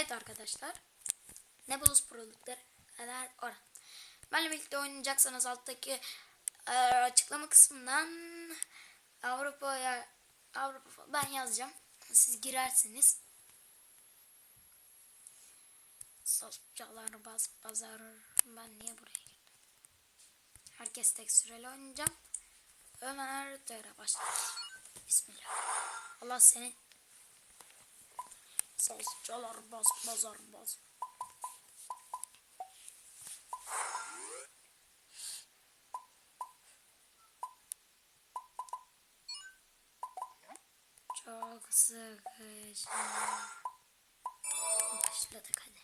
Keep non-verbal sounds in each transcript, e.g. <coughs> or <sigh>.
Evet arkadaşlar. Nebulous Pro'lukları kadar oran. Benle birlikte oynayacaksanız alttaki e, açıklama kısmından Avrupa'ya Avrupa ben yazacağım. Siz girersiniz. Sosyalar baz pazar ben niye buraya girdim? Herkes tek süreli oynayacağım. Ömer Töre başlar. Bismillah. Allah seni Sosyalar baz pazar baz. Çok sıkıcı. Başladık hadi.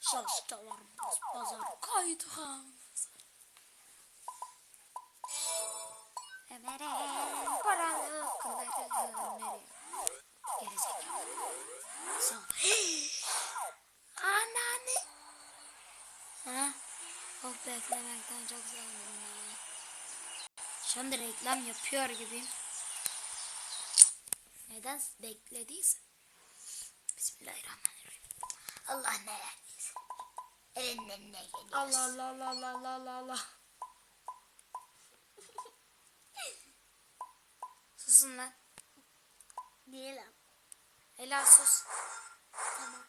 Şaştalar baz pazar kaydı Ömer'e paralı kılları nereye? Gerizekalı. Son. <gasps> Anneanne. Ha? Oh beklemekten çok sevdim ya. Şu anda reklam yapıyor gibiyim. Neden beklediyse. Bismillahirrahmanirrahim. Allah ne verdiyse. Elinden ne geliyor? Allah Allah Allah Allah Allah Allah Susun lan. Diyelim. Ela sus. Tamam.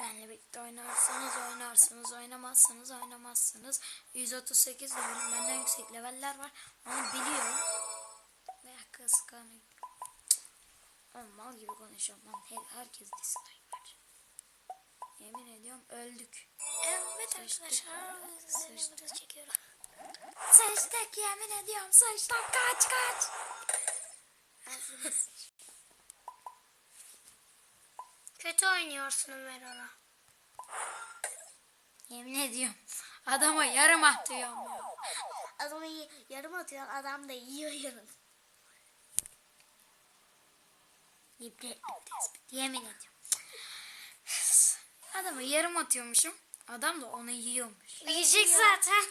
Benle birlikte oynarsanız oynarsınız, oynamazsanız oynamazsınız. 138 level, benden yüksek leveller var. Onu biliyorum. Veya kıskanıyor. Oğlum mal gibi konuşuyorum lan. Her, herkes dislike. Yemin ediyorum öldük. Evet arkadaşlar. Sıçtık. sıçtık. çekiyorum. Sıçtık yemin ediyorum sıçtık kaç kaç. Kötü oynuyorsun Ömer ona. Yemin ediyorum. Adama yarım atıyorum ya. Adamı y- yarım atıyor, adam da yiyor yarım. İbretlik tespit. Yemin ediyorum. Adamı yarım atıyormuşum. Adam da onu yiyormuş. Yiyecek zaten.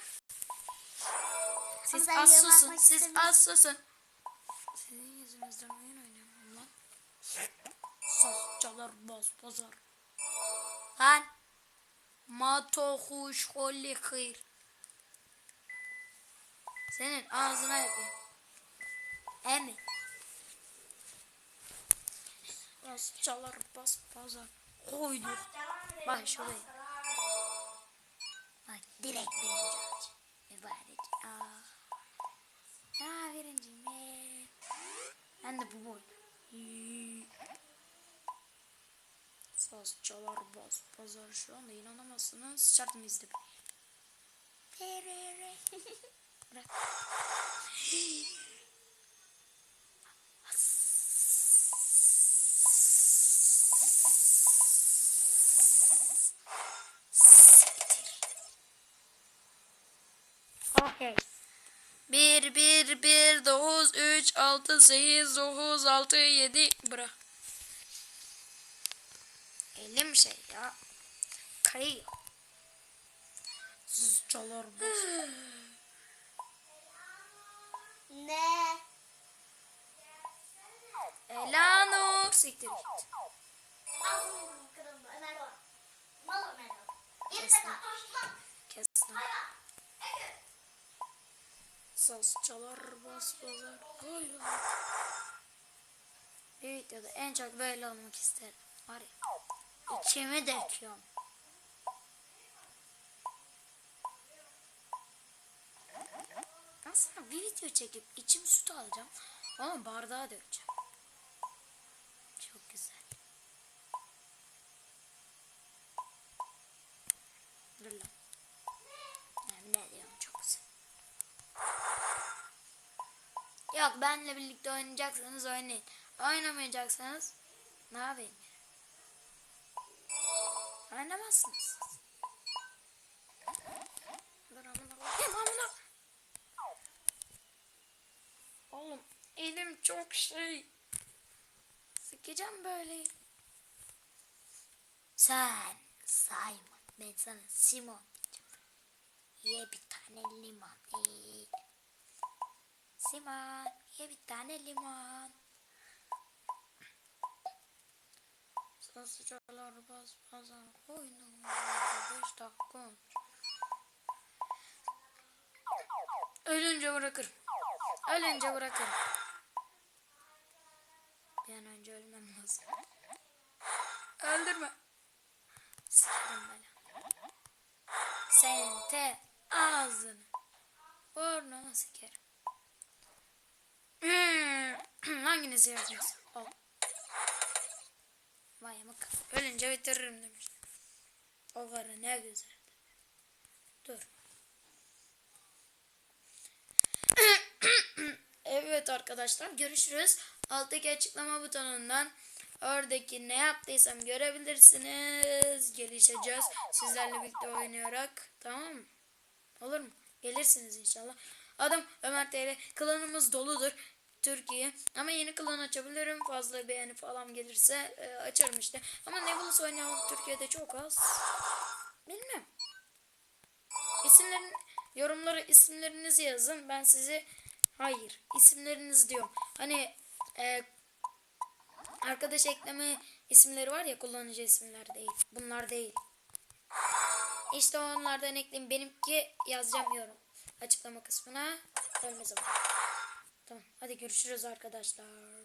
Siz az susun. Siz az susun. Sizin yüzünüzden oyun oynuyorum lan. Saz çalar baz pazar. Lan. Mato huş holli kıyır. Senin ağzına yapayım. Emin. Saz çalar baz pazar. Koyduk. Bak şuraya. Bak direkt birinci ağaç. Mübarek. Aa. Ya birinciyim. Ben de bu boy. Saz çalar baz pazar şu anda inanamazsınız. Şartımı izle beni. <laughs> Bırak. Okey. 1 1 1 9 3 6 8 9 6 7 bırak. Elim şey ya. Kayıyor. Çalar bas. Ne? Elano. Siktir git. Kes lan. Kes lan. Saz çalar bas pazar. Hayır. Bir videoda en çok böyle olmak isterim. Var ya. İçimi döküyorum. Aslında bir video çekip içim süt alacağım. Ama bardağa dökeceğim. Çok güzel. Dur lan. Yani ne diyorum çok güzel. Yok benle birlikte oynayacaksanız oynayın. Oynamayacaksanız ne yapayım? Oynamazsınız. Dur amına. Oğlum elim çok şey. Sıkacağım böyle. Sen Simon. Ben sana Simon diyeceğim. Ye bir tane limon. Ee. Limon. Ye bir tane limon. Sazcılar bas baza oynamadı beş dakika olmuş. Ölünce bırakırım. Ölünce bırakırım. Bir an önce ölmem lazım. Öldürme. Sikerim ben. Senin te ağzını. Burnunu sikerim. Hanginizi yazdınız? Al. Vay amık. Ölünce bitiririm demiş. O karı ne güzel. Dur. <coughs> evet arkadaşlar görüşürüz. Alttaki açıklama butonundan oradaki ne yaptıysam görebilirsiniz. Gelişeceğiz. Sizlerle birlikte oynayarak. Tamam mı? Olur mu? Gelirsiniz inşallah. Adım Ömer TR. Klanımız doludur. Türkiye. Ama yeni klan açabilirim. Fazla beğeni falan gelirse e, açarım işte. Ama Nebulus oynayan Türkiye'de çok az. Bilmem. İsimlerin yorumlara isimlerinizi yazın. Ben sizi hayır isimleriniz diyorum. Hani e, arkadaş ekleme isimleri var ya kullanıcı isimler değil. Bunlar değil. İşte onlardan ekleyin. Benimki yazacağım yorum. Açıklama kısmına. Ölme zaman. Tamam. Hadi görüşürüz arkadaşlar.